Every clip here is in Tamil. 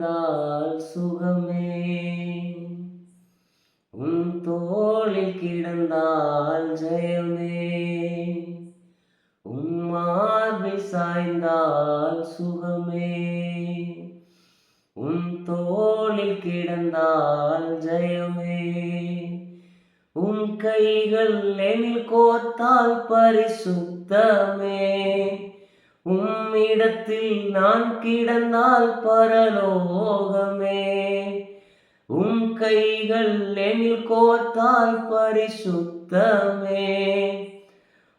கிடந்தால் சுகமே. உன் தோளில் கிடந்தால் ஜெயமே. உன் மார்பில் சாய்ந்தால் சுகமே. உன் தோளில் கிடந்தால் ஜெயமே. உன் கைகள் எனில் கோத்தால் பரிசுத்தமே. உம்மிடத்தில் நான் கிடந்தால் பரலோகமே. உம் கைகள் எனில் கோத்தால் பரிசுத்தமே.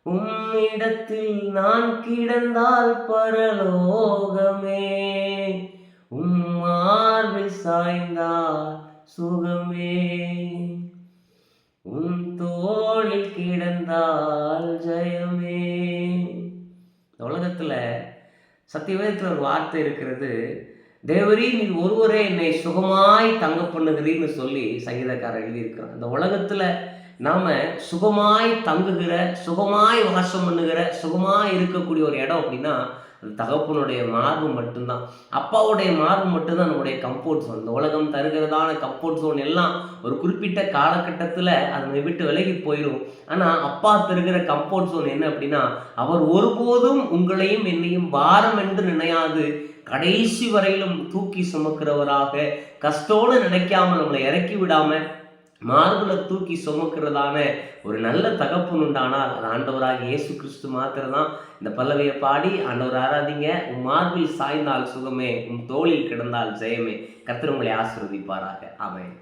உம்மிடத்தில் நான் கிடந்தால் பரலோகமே. உம் சாய்ந்தால் சுகமே. உன் தோளில் கிடந்தால் சத்தியவேதத்தில் ஒரு வார்த்தை இருக்கிறது தேவரி நீ ஒருவரே என்னை சுகமாய் தங்க பண்ணுகிறீன்னு சொல்லி சங்கீதக்காரர் எழுதியிருக்கிறார். இந்த உலகத்தில் நாம் சுகமாய் தங்குகிற சுகமாய் வாசம் பண்ணுகிற சுகமாய் இருக்கக்கூடிய ஒரு இடம் அப்படின்னா அந்த தகப்பனுடைய மார்பு மட்டும்தான். அப்பாவுடைய மார்பு மட்டும்தான் நம்முடைய கம்ஃபோர்ட் ஸோ இந்த உலகம் தருகிறதான கம்ஃபோர்ட் ஸோன் எல்லாம் ஒரு குறிப்பிட்ட காலகட்டத்தில் அதை விட்டு விலகி போயிடும். ஆனால் அப்பா தருகிற கம்ஃபோர்ட் ஸோன் என்ன அப்படின்னா அவர் ஒருபோதும் உங்களையும் என்னையும் பாரம் என்று நினையாது. கடைசி வரையிலும் தூக்கி சுமக்கிறவராக கஷ்டோடு நினைக்காம நம்மளை இறக்கி விடாமல் மார்பலை தூக்கி சுமக்கிறதான ஒரு நல்ல தகப்பன் உண்டானால் அது ஆண்டவராக இயேசு கிறிஸ்து மாத்திரதான் இந்த பல்லவியை பாடி ஆண்டவர் ஆராதிங்க. உன் மார்பில் சாய்ந்தால் சுகமே உன் தோளில் கிடந்தால் ஜெயமே. கத்திர உங்களை ஆசிர்வதிப்பாராக. ஆமென்.